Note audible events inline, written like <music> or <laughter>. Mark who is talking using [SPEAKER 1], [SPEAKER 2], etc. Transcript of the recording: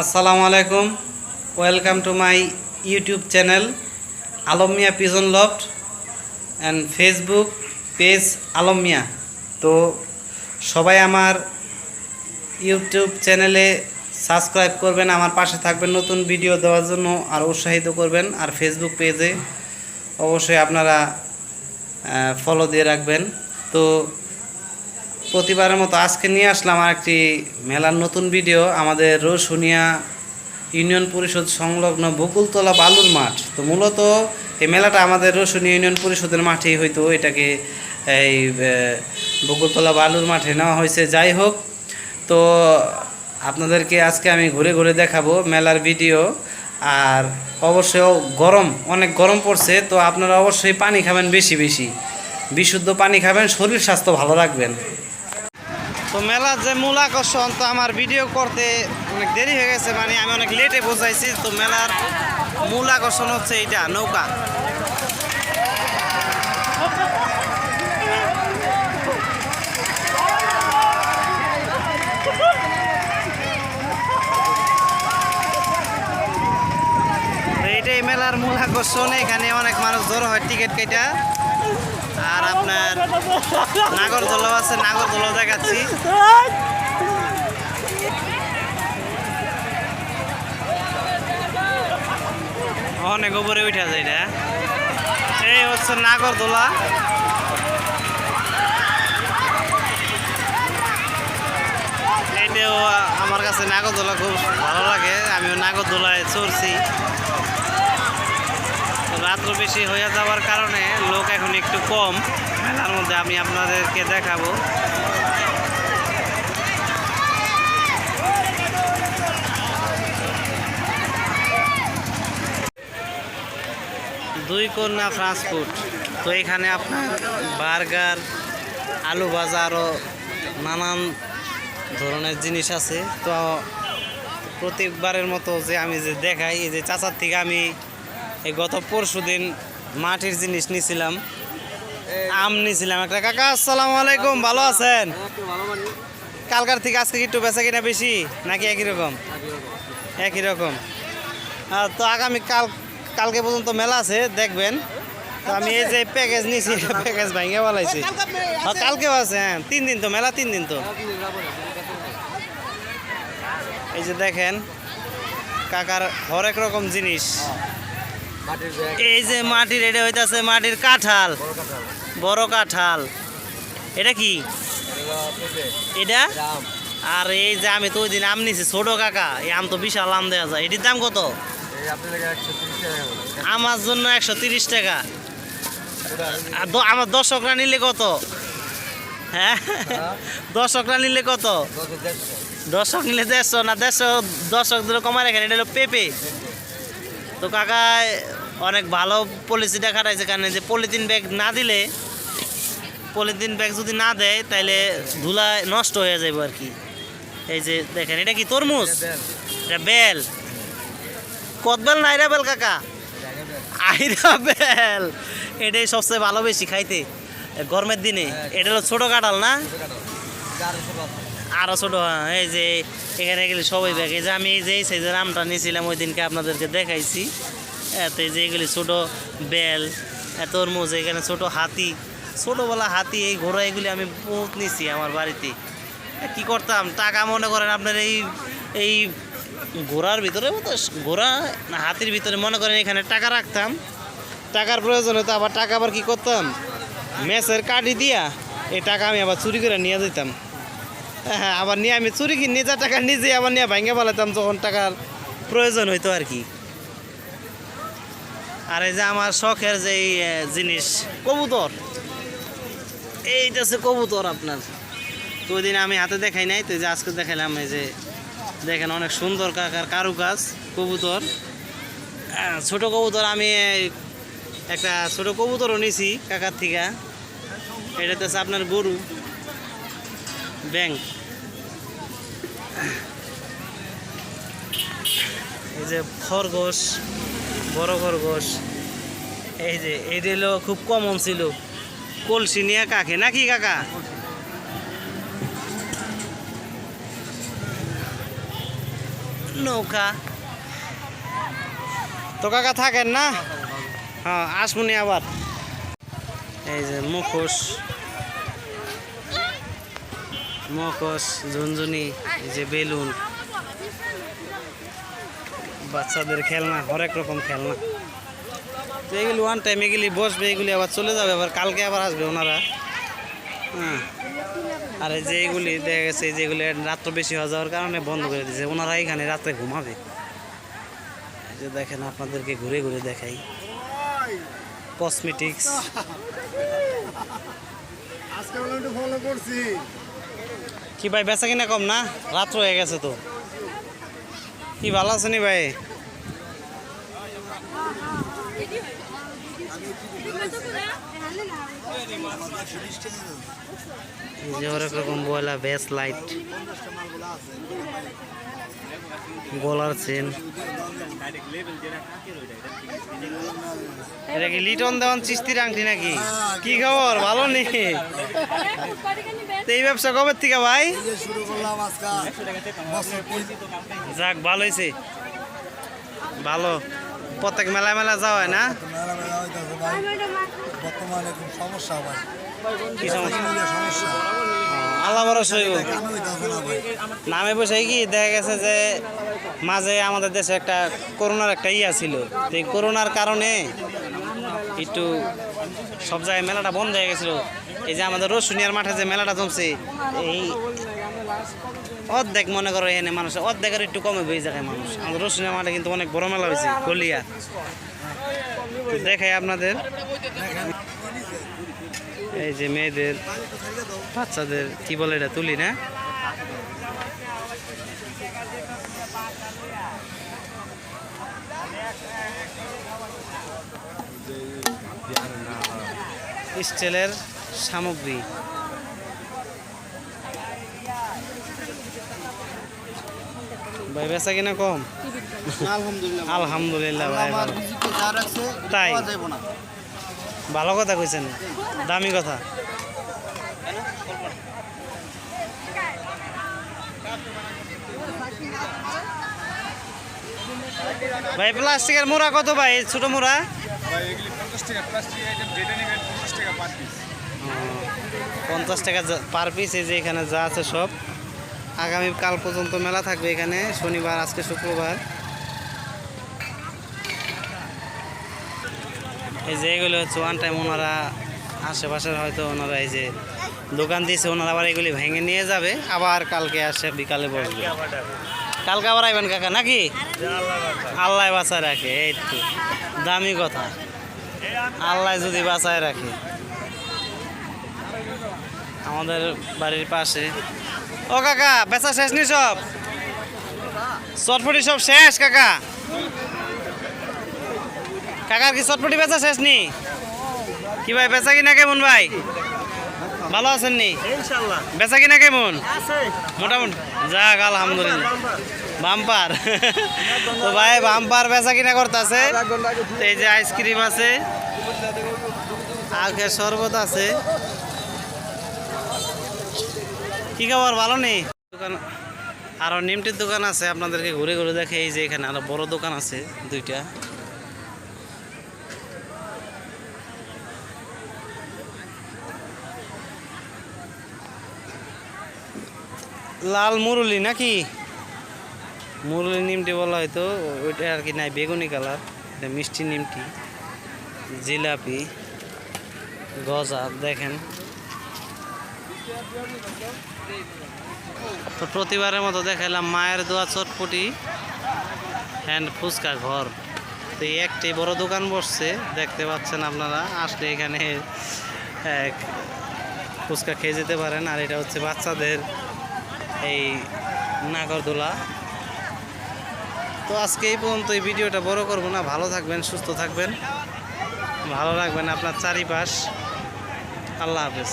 [SPEAKER 1] আসসালামু আলাইকুম। Welcome to my YouTube channel Alam Mia pigeon loft and Facebook page Alam Mia তো সবাই আমার ইউটিউব চ্যানেলে সাবস্ক্রাইব করবেন, আমার পাশে থাকবেন, নতুন ভিডিও দেওয়ার জন্য আর উৎসাহিত করবেন। আর ফেসবুক পেজে অবশ্যই আপনারা ফলো দিয়ে রাখবেন। তো প্রতিবারের মতো আজকে নিয়ে আসলাম আর একটি মেলার নতুন ভিডিও, আমাদের রসুনিয়া ইউনিয়ন পরিষদ সংলগ্ন বকুলতলা বালুর মাঠ। তো মূলত এই মেলাটা আমাদের রসুনিয়া ইউনিয়ন পরিষদের মাঠেই হয়তো এটাকে এই বকুলতলা বালুর মাঠে নেওয়া হয়েছে। যাই হোক, তো আপনাদেরকে আজকে আমি ঘুরে ঘুরে দেখাবো মেলার ভিডিও। আর অবশ্যই গরম, অনেক গরম পড়ছে, তো আপনারা অবশ্যই পানি খাবেন বেশি বেশি। বিশুদ্ধ পানি খাবেন, শরীর স্বাস্থ্য ভালো রাখবেন। তো মেলার যে মূল আকর্ষণ, তো আমার ভিডিও করতে অনেক দেরি হয়ে গেছে মানে আমি অনেক লেটে বোঝাইছি, তো মেলার মূল আকর্ষণ হচ্ছে এইটা, নৌকা। তো এইটাই মেলার মূল আকর্ষণ, এখানে অনেক মানুষ জড়ো হয় টিকিট কেটা। আর আপনার নাগরদোলাও আছে নাগরদোলাও দেখাচ্ছি। অনেক উপরে উঠে যায় এটা এই হচ্ছে নাগরদোলা এইটাও আমার কাছে নাগরদোলা খুব ভালো লাগে। আমিও নাগরদোলায় চড়ছি। রাত্র বেশি হয়ে যাওয়ার কারণে লোক এখন একটু কম। মেলার মধ্যে আমি আপনাদেরকে দেখাবো। দুই কন্যা ফাস্ট ফুড তো এখানে আপনার বার্গার, আলু ভাজা আরও নানান ধরনের জিনিস আছে। তো প্রত্যেকবারের মতো যে আমি যে দেখাই, এই যে চাচার থেকে আমি এই গত পরশু দিন মাটির জিনিস নিয়েছিলাম আম নিয়েছিলাম একটা কাকা, আসসালামু আলাইকুম, ভালো আছেন? কালকার থেকে আজকে একটু বেচা কিনা বেশি, নাকি একই রকম? একই রকম। তো আগামী কাল, কালকে পর্যন্ত মেলা আছে, দেখবেন। তো আমি এই যে প্যাকেজ নিয়েছি প্যাকেজ ভাঙে বলাইছি কালকেও আছে হ্যাঁ তিন দিন তো, মেলা তিন দিন তো। এই যে দেখেন, কাকার হরেক রকম জিনিস। এই যে মাটির এটা হইতাছে মাটির কাঁঠাল। বড় কাঁঠাল। এটা কি? এটা আর এই যে আমি তো ওই দিন আম নিছি ছোট কাকা এই আম তো বিশাল আম দেওয়া যায়। এটির দাম কত? আমার জন্য একশো তিরিশ টাকা। আর আমার দর্শকরা নিলে কত? হ্যাঁ? দর্শকরা নিলে কত? দর্শক নিলে দেড়শো না দেড়শো দর্শকদের কমায় রাখেন এটা হলো পেঁপে। তো কাকা অনেক ভালো পলিসিটা খাটাইছে কারণ যে পলিথিন ব্যাগ না দিলে পলিথিন ব্যাগ যদি না দেয় তাহলে ধুলায় নষ্ট হয়ে যাবে আর কি। এই যে দেখেন এটা কি তরমুজ? এটা বেল। কত বেল না আইরা বেল কাকা? আইরা বেল। এটাই সবচেয়ে ভালো বেশি খাইতে। গরমের দিনে। এটা হলো ছোটো কাঁঠাল না? আরও ছোটো হ্যাঁ, এই যে এখানে গেলে সবাই এই যে আমি এই যে এই সাইজের আমটা নিয়েছিলাম ওই দিনকে আপনাদেরকে দেখাইছি। এত যে এগুলি ছোটো বেল তরমুজ এখানে ছোট হাতি ছোটোবেলা হাতি এই ঘোড়া এগুলি আমি বহুত নিছি আমার বাড়িতে। কি করতাম টাকা মনে করেন আপনার এই এই ঘোড়ার ভিতরে ঘোড়া না হাতির ভিতরে মনে করেন এখানে টাকা রাখতাম। টাকার প্রয়োজন হতো আবার টাকা আবার কি করতাম? মেসের কাটি দিয়া এই টাকা আমি আবার চুরি করে নিয়ে যেতাম হ্যাঁ <laughs> আবার নিয়ে আমি চুরি কি নিজের টাকা নিজে আবার নিয়ে ভেঙে ফেলাতাম যখন টাকার প্রয়োজন হইতো আর কি। আর এই যে আমার শখের যে জিনিস, কবুতর। এইটা হচ্ছে কবুতর আপনার। তো ওই দিন আমি হাতে দেখাই নাই, তো যে আজকে দেখাইলাম এই যে, দেখেন অনেক সুন্দর কাকার কারুকাজ, কবুতর। ছোট কবুতর আমি একটা ছোট কবুতরও নিছি কাকার থেকে। এটাতে হচ্ছে আপনার গরু। ব্যাংক। এই যে খরগোশ বড় খরগোশ এই যে এইটা হলো খুব কমন ছিল। কলসি নিয়ে কাকে? নাকি কাকা? নৌকা। তো কাকা থাকেন না? হ্যাঁ আসমুনি আবার। এই যে মুখোশ। মুখোশ ঝুনঝুনি, এই যে বেলুন। বাচ্চাদের খেলনা, হরেক রকম খেলনা। তো এগুলি ওয়ান টাইম এগুলি বসবে, এগুলি আবার চলে যাবে, আবার কালকে আবার আসবে ওনারা। হ্যাঁ। আর এই যে এগুলি দেখা গেছে যেগুলি রাত্র বেশি হয়ে যাওয়ার কারণে বন্ধ করে দিয়েছে। ওনারা এখানে রাত্রে ঘুমাবে। এই যে দেখেন আপনাদেরকে ঘুরে ঘুরে দেখাই। কসমেটিক্স
[SPEAKER 2] আজকে ফলো করছি।
[SPEAKER 1] কি ভাই, বেচা কিনা কম না? রাত হয়ে গেছে তো। কি ভালো আছে নি ভাই? যে ওরকম বলা বয়লা বেস লাইট গলার চেন। এটা কি লিটন দেওয়ান চিস্তির আংটি নাকি? কি খবর? ভালো নেই এই ব্যবসা কবে থেকে ভাই? যাক, ভালো হয়েছে। ভালো। প্রত্যেক মেলায় মেলা যাওয়া হয় না?
[SPEAKER 2] তো মেলা মেলা হইতেছে ভাই বর্তমানে খুব সমস্যা ভাই
[SPEAKER 1] কি সমস্যা? আল্লাহ বরস হইব। নামে বসে কি দেখা গেছে যে মাঝে আমাদের দেশে একটা করোনার একটা ইয়া ছিল। তো এই করোনার কারণে একটু সব জায়গায় মেলাটা বন্ধ হয়ে গেছিল। এই যে আমাদের রসুনিয়ার মাঠে যে মেলাটা জমছে এই অর্ধেক মনে করো এখানে মানুষ, অর্ধেকের একটু কমে এই জায়গায় মানুষ। আমাদের রসুনিয়ার মাঠে কিন্তু অনেক বড় মেলা হয়েছে, গলিয়া। দেখাই আপনাদের। এই যে মেয়েদের, বাচ্চাদের, কি বলে এটা, তুলি না? স্টিলের সামগ্রী। ভাই বেচা কিনা কম?
[SPEAKER 2] আলহামদুলিল্লাহ।
[SPEAKER 1] আলহামদুলিল্লাহ ভাই ভালো। তাই? ভালো কথা কইছেন? দামি কথা। ভাই প্লাস্টিকের মোড়া কত ভাই? ছোট মোড়া?
[SPEAKER 3] পঞ্চাশ টাকা। পার পিস
[SPEAKER 1] এই যে এখানে যা আছে সব। আগামী কাল পর্যন্ত মেলা থাকবে এখানে, শনিবার, আজকে শুক্রবার। এই যে এগুলো হচ্ছে ওয়ান টাইম ওনারা, আশেপাশের হয়তো ওনারা এই যে দোকান দিয়েছে, ওনারা আবার এগুলি ভেঙে নিয়ে যাবে, আবার কালকে আসে, বিকালে বসবে। কালকে আবার আইবেন কাকা, নাকি? আল্লাহ বাঁচায় রাখে, এই তো, দামি কথা। আল্লাহ যদি বাঁচায় রাখে। আমাদের বাড়ির পাশে। ও কাকা বেচা শেষ নি সব? চটফটি সব শেষ কাকা? কাকার কি চটফটি বেচা শেষ নি? কি ভাই বেচা কিনা কেমন ভাই? ভালো আছেন নি? বেচা কিনা কেমন? মোটামুটি। যাক আলহামদুলিল্লাহ। বাম্পার তো ভাই বাম্পার বেচা কিনা করতেছে। এই যে আইসক্রিম আছে। আগে শরবত আছে। কি খবর? ভালো নেই দোকান আরও নিমটির দোকান আছে, আপনাদেরকে ঘুরে ঘুরে দেখে এই যে এখানে আরও বড় দোকান আছে দুইটা। লাল মুরুলি নাকি? মুরুলি নিমটি বলা হয়তো, ওইটা আর কি নাই, বেগুনি কালার, এটা মিষ্টি নিমটি, জিলাপি, গজা, দেখেন। তো প্রতিবারের মতো দেখাইলাম মায়ের দোয়া চটপটি হ্যান্ড ফুচকা ঘর। তো এই একটি বড় দোকান বসছে, দেখতে পাচ্ছেন আপনারা, আসলে এখানে, এক, ফুচকা খেয়ে যেতে পারেন। আর এটা হচ্ছে বাচ্চাদের এই নাগরদোলা। তো আজকে এই পর্যন্ত এই ভিডিওটা বড় করব না। ভালো থাকবেন, সুস্থ থাকবেন। ভালো রাখবেন আপনার চারিপাশ। আল্লাহ হাফেজ।